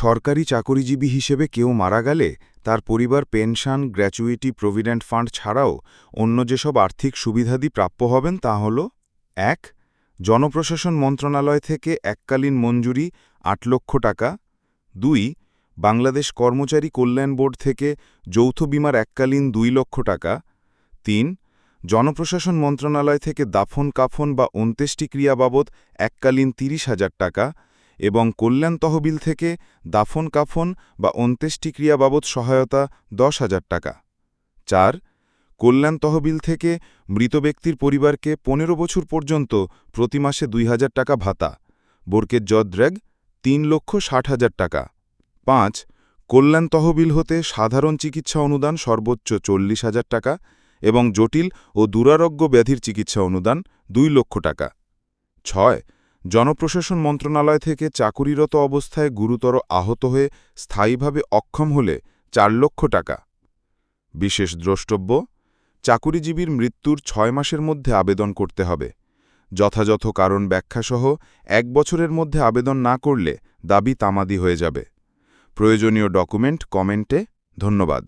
সরকারি চাকরিজীবী হিসেবে কেউ মারা গেলে তার পরিবার পেনশন, গ্র্যাচুইটি, প্রভিডেন্ট ফান্ড ছাড়াও অন্য যেসব আর্থিক সুবিধাদি প্রাপ্য হবেন তা হল এক, জনপ্রশাসন মন্ত্রণালয় থেকে এককালীন মঞ্জুরি আট লক্ষ টাকা। দুই, বাংলাদেশ কর্মচারী কল্যাণ বোর্ড থেকে যৌথ বিমার এককালীন দুই লক্ষ টাকা। তিন, জনপ্রশাসন মন্ত্রণালয় থেকে দাফন, কাফন বা অন্ত্যেষ্টিক্রিয়া বাবদ এককালীন তিরিশ হাজার টাকা। এবং কল্যাণ তহবিল থেকে দাফন, কাফন বা অন্ত্যেষ্টিক্রিয়া বাবদ সহায়তা দশ হাজার টাকা। চার, কল্যাণ তহবিল থেকে মৃত ব্যক্তির পরিবারকে পনেরো বছর পর্যন্ত প্রতি মাসে দুই হাজার টাকা ভাতা বোরকের জদ্রেগ তিন লক্ষ ষাট হাজার টাকা। পাঁচ, কল্যাণ তহবিল হতে সাধারণ চিকিৎসা অনুদান সর্বোচ্চ চল্লিশ হাজার টাকা এবং জটিল ও দুরারোগ্য ব্যাধির চিকিৎসা অনুদান দুই লক্ষ টাকা। ছয় জনপ্রশাসন মন্ত্রণালয় থেকে চাকুরিরত অবস্থায় গুরুতর আহত হয়ে স্থায়ীভাবে অক্ষম হলে চার লক্ষ টাকা। বিশেষ দ্রষ্টব্য, চাকুরিজীবীর মৃত্যুর ছয় মাসের মধ্যে আবেদন করতে হবে। যথাযথ কারণ ব্যাখ্যাসহ এক বছরের মধ্যে আবেদন না করলে দাবি তামাদি হয়ে যাবে। প্রয়োজনীয় ডকুমেন্ট, কমেন্টে ধন্যবাদ।